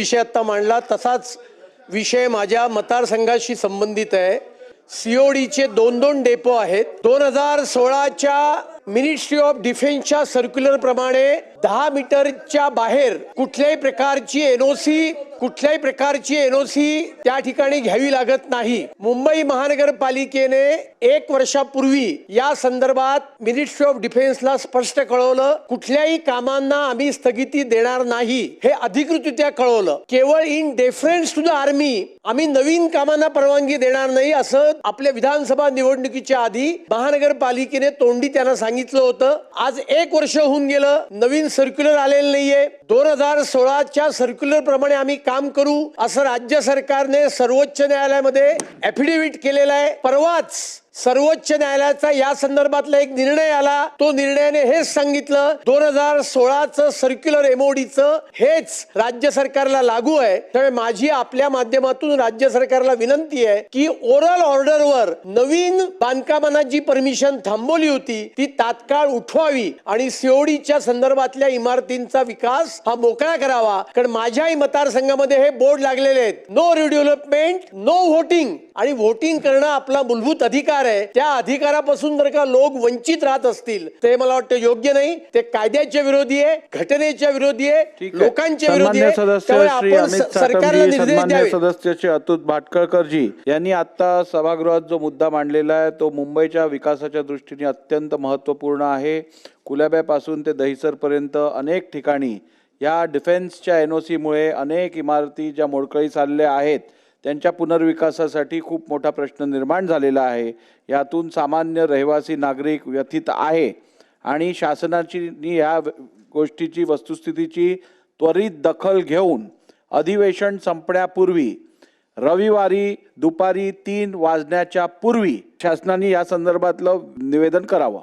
विषय आत्ता मांडला तसाच विषय माझ्या मतदारसंघाशी संबंधित आहे. सीओडीचे दोन दोन डेपो आहेत. दोन हजार सोळाच्या मिनिस्ट्री ऑफ डिफेन्सच्या सर्क्युलर प्रमाणे दहा मीटरच्या बाहेर कुठल्याही प्रकारची एनओसी कुठल्याही प्रकारची एनओसी त्या ठिकाणी घ्यावी लागत नाही. मुंबई महानगरपालिकेने एक वर्षापूर्वी या संदर्भात मिनिस्ट्री ऑफ डिफेन्सला स्पष्ट कळवलं कुठल्याही कामांना आम्ही स्थगिती देणार नाही. हे अधिकृतरित्या कळवलं. केवळ in deference to the army आम्ही नवीन कामांना परवानगी देणार नाही असं आपल्या विधानसभा निवडणुकीच्या आधी महानगरपालिकेने तोंडी त्यांना सांगितलं होतं. आज एक वर्ष होऊन गेलं नवीन सर्क्युलर आलेलं नाहीये. दोन हजार सोळाच्या सर्क्युलर प्रमाणे आम्ही काम करू असं राज्य सरकारने सर्वोच्च न्यायालयामध्ये ऍफिडेव्हिट केलेलं आहे. परवाच सर्वोच्च न्यायालयाचा या संदर्भातला एक निर्णय आला. तो निर्णयाने हेच सांगितलं दोन हजार सोळाचं सर्क्युलर एमओडीचं हेच राज्य सरकारला लागू आहे. त्यामुळे माझी आपल्या माध्यमातून राज्य सरकारला विनंती आहे की ओरल ऑर्डरवर नवीन बांधकामांना जी परमिशन थांबवली होती ती तात्काळ उठवावी आणि सीओडीच्या संदर्भातल्या इमारतींचा विकास हा मोकळा करावा. कारण माझ्याही मतदारसंघामध्ये हे बोर्ड लागलेले आहेत. नो रिडेव्हलपमेंट नो व्होटिंग आणि व्होटिंग करणं आपला मूलभूत अधिकार आहे. त्या अधिकारापासून जर का लोक वंचित राहत असतील ते मला वाटतं योग्य नाही. ते कायद्याच्या विरोधी आहे घटनेच्या विरोधी आहे. लोकांच्या विरोधी सन्मान्य आहे. सदस्य त्यामुळे श्री आपण अमित स- सरकारला साटमजी, निर्देश सन्मान्य द्यावे. सदस्य श्री अतुल भाटकळकरजी यांनी आता सभागृहात जो मुद्दा मांडलेला आहे तो मुंबईच्या विकासाच्या दृष्टीने अत्यंत महत्त्वपूर्ण आहे. कुलाब्यापासून ते दहिसरपर्यंत अनेक ठिकाणी या डिफेन्सच्या एन ओ सीमुळे अनेक इमारती ज्या मोडकळीस आलेल्या आहेत त्यांच्या पुनर्विकासासाठी खूप मोठा प्रश्न निर्माण झालेला आहे. यातून सामान्य रहिवासी नागरिक व्यथित आहे आणि शासनाची ह्या गोष्टीची वस्तुस्थितीची त्वरित दखल घेऊन अधिवेशन संपण्यापूर्वी रविवारी दुपारी तीन वाजण्याच्या पूर्वी शासनाने या संदर्भातलं निवेदन करावं.